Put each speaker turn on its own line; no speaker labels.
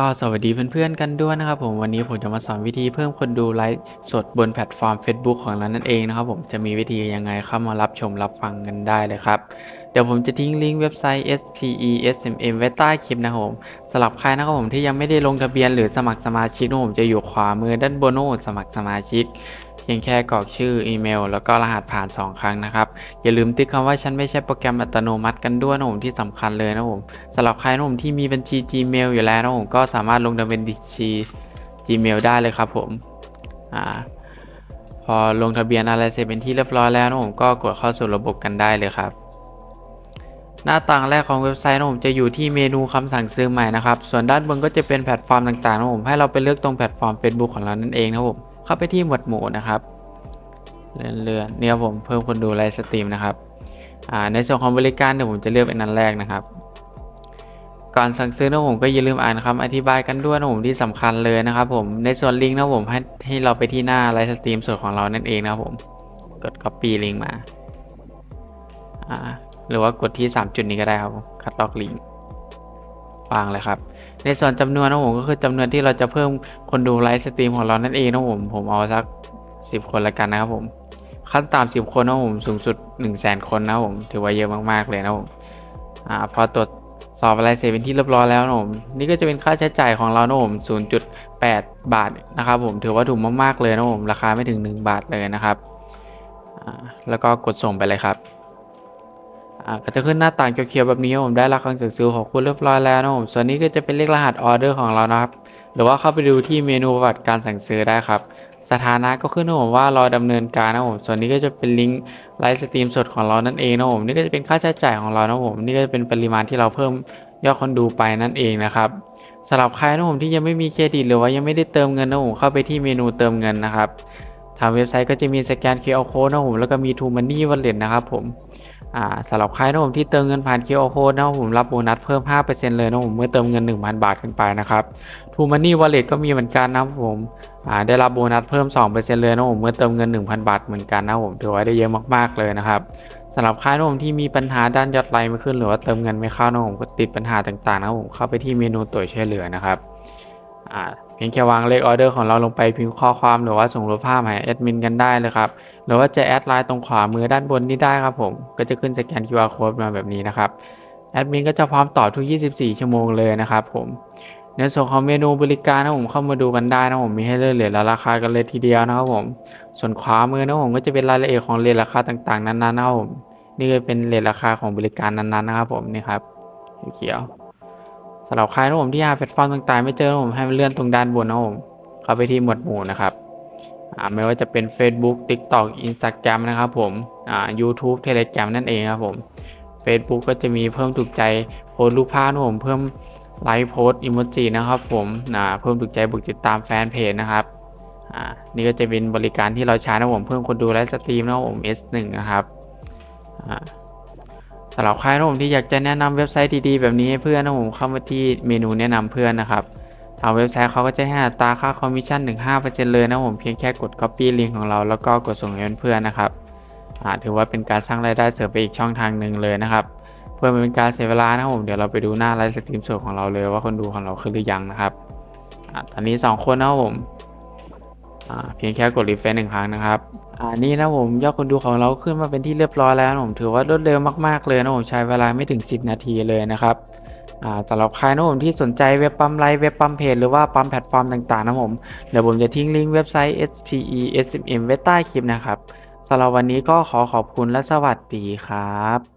ก็สวัสดีเพื่อนๆกันด้วยนะครับผมวันนี้ผมจะมาสอนวิธีเพิ่มคนดูไลฟ์สดบนแพลตฟอร์ม Facebook ของเรานั่นเองนะครับผมจะมีวิธียังไงเข้ามารับชมรับฟังกันได้เลยครับ ดี๋ยวผมจะทิ้งลิงก์เว็บไซต์ SPE SMM ไว้ใต้คลิปนะผมสำหรับใครนะครับผมที่ยังไม่ได้ลงทะเบียนหรือสมัครสมาชิกนะผมจะอยู่ขวามือด้านบนโน้นสมัครสมาชิกเพียงแค่กรอกชื่ออีเมล แล้วก็รหัสผ่าน 2 ครั้งนะครับอย่าลืมติ๊กคำว่าฉันไม่ใช่โปรแกรมอัตโนมัติกันด้วยนะผมที่สำคัญเลยนะผมสำหรับใครนะผมที่มีบัญชี Gmail อยู่แล้วนะผมก็สามารถลงทะเบียนบัญชี Gmail ได้เลยครับผมอ่าพอลงทะเบียนอะไรเสร็จเป็นที่เรียบร้อยแล้วนะผมก็กดเข้าสู่ระบบกันได้เลยครับ หน้าต่างแรกของเว็บไซต์นะผมจะอยู่ที่เมนูคำสั่งซื้อใหม่นะครับ ส่วนด้านบนก็จะเป็นแพลตฟอร์มต่างๆนะผมให้เราไปเลือกตรงแพลตฟอร์ม Facebook ของเรานั่นเองนะครับผมเข้าไปที่หมวดหมู่นะครับเลื่อนๆเนี่ยครับผมเพิ่มคนดูไลฟ์สตรีมนะครับในส่วนของบริการเดี๋ยวผมจะเลือกเป็นอันแรกนะครับ ก่อนสั่งซื้อนะผมก็อย่าลืมอ่านคำอธิบายกันด้วยนะผมที่สำคัญเลยนะครับผมในส่วนลิงก์นะผมให้ให้เราไปที่หน้าไลฟ์สตรีมส่วนของเรานั่นเองนะครับผมกด copy ลิงก์มาอ่า หรือว่ากดที่ 3 จุดนี้ก็ได้ครับคัดลอกลิงก์วางเลยครับ ในส่วนจำนวนนะผมก็คือจำนวนที่เราจะเพิ่มคนดูไลฟ์สตรีมของเรานั่นเองนะผมผมเอาสัก 10 คนละกันนะครับผม ขั้นต่ำ10 คนนะผมสูงสุด 1 0 0 0 0แสนคนนะผมถือว่าเยอะมากๆเลยนะผมอ่าพอตรวจสอบอะไรเสร็จเป็นที่เรียบร้อยแล้วนะผมนี่ก็จะเป็นค่าใช้จ่ายของเรานะผม0.8 บาทนะครับผมถือว่าถูกมากๆเลยนะผมราคาไม่ถึง 1 บาทเลยนะครับอ่าแล้วก็กดส่งไปเลยครับ ก็จะขึ้นหน้าต่างเขียวๆแบบนี้ผมได้รับคำสั่งซื้อของคุณเรียบร้อยแล้วนะผมส่วนนี้ก็จะเป็นเลขรหัสออเดอร์ของเรานะครับ หรือว่าเข้าไปดูที่เมนูประวัติการสั่งซื้อได้ครับ สถานะก็ขึ้นนะผมว่ารอดำเนินการนะผมส่วนนี้ก็จะเป็นลิงก์ไลฟ์สตรีมสดของเรานั่นเองนะผมนี่ก็จะเป็นค่าใช้จ่ายของเรานะผมนี่ก็จะเป็นปริมาณที่เราเพิ่มยอดคนดูไปนั่นเองนะครับสำหรับใครนะผมที่ยังไม่มีเครดิตหรือว่ายังไม่ได้เติมเงินนะผมเข้าไปที่เมนูเติมเงินนะครับทางเว็บไซต์ก็จะมีสแกน QR code นะผมแล้วก็มี True Money Wallet นะครับผม สำหรับใครนะผมที่เติมเงินผ่าน QR code นะผมรับโบนัสเพิ่ม 5%เลยนะผมเมื่อเติมเงิน 1,000 บาทขึ้นไปนะครับ True Money Wallet ก็มีเหมือนกันนะผมได้รับโบนัสเพิ่ม 2%เลยนะผมเมื่อเติมเงิน 1,000 บาทเหมือนกันนะผมถือว่าได้เยอะมากๆเลยนะครับสำหรับค่ายนะผมที่มีปัญหาด้านยอดไลน์ไม่ขึ้นหรือว่าเติมเงินไม่เข้านะผมก็ติดปัญหาต่างๆนะผมเข้าไปที่เมนูตัวช่วยเหลือนะครับ อ่าเพียงแค่วางเลขออเดอร์ของเราลงไปพิมพ์ข้อความหรือว่าส่งรูปภาพให้แอดมินกันได้เลยครับ หรือว่าจะแอดไลน์ตรงขวามือด้านบนนี้ได้ครับผม ก็จะขึ้นสแกน QR code มาแบบนี้นะครับ แอดมินก็จะพร้อมตอบทุก 24 ชั่วโมงเลยนะครับผมในส่วนของเมนูบริการนะผมเข้ามาดูกันได้นะผมมีให้เลือกเหรียญและราคากันเลยทีเดียวนะครับผม ส่วนขวามือนะผมก็จะเป็นรายละเอียดของเหรียญราคาต่างๆนั้นๆนะครับผมนี่ก็เป็นเหรียญราคาของบริการนั้นๆนะครับผมนี่ครับเขียว สำหรับใครนะผมที่หาแพลตฟอร์มต่างๆ ไม่เจอนะผมให้มันเลื่อนตรงด้านบนนะผมเข้าไปที่หมวดหมู่นะครับอ่าไม่ว่าจะเป็น Facebook TikTok Instagram นะครับผมอ่า YouTube Telegram นั่นเองครับผม Facebook ก็จะมีเพิ่มถูกใจโพสรูปภาพนะผมเพิ่มไลค์โพสอิโมจินะครับผมนะเพิ่มถูกใจบุกติดตามแฟนเพจนะครับอ่านี่ก็จะเป็นบริการที่เราใช้นะผมเพิ่มคนดูไลฟ์สตรีมนะผม S1 นะครับอ่า สำหรับใครนะผมที่อยากจะแนะนำเว็บไซต์ดีๆ แบบนี้ให้เพื่อนนะผมเข้ามาที่เมนูแนะนำเพื่อนนะครับทางเว็บไซต์เขาก็จะให้อัตราค่าคอมมิชชั่นถึง5%เลยนะผมเพียงแค่กด Copy ลิงก์ของเราแล้วก็กดส่งให้เพื่อนๆนะครับถือว่าเป็นการสร้างรายได้เสริมไปอีกช่องทางหนึ่งเลยนะครับ เพื่อไม่เป็นการเสียเวลานะผมเดี๋ยวเราไปดูหน้าไลฟ์สตรีมสดของเราเลยว่าคนดูของเราขึ้นหรือยังนะครับอตอนนี้ 2 คนนะผมเพียงแค่กดรีเฟรชหนึ่งครั้งนะครับ อ่านี่นะผมยอดคนดูของเราขึ้นมาเป็นที่เรียบร้อยแล้วนะผมถือว่ารวดเร็วมากๆเลยนะผมใช้เวลาไม่ถึง 10 นาทีเลยนะครับอ่าสำหรับใครนะผมที่สนใจเว็บปั๊มไลฟ์เว็บปั๊มเพจหรือว่าปั๊มแพลตฟอร์มต่างๆนะผมเดี๋ยวผมจะทิ้งลิงก์เว็บไซต์ SPE SMM ไว้ใต้คลิปนะครับสำหรับวันนี้ก็ขอขอบคุณและสวัสดีครับ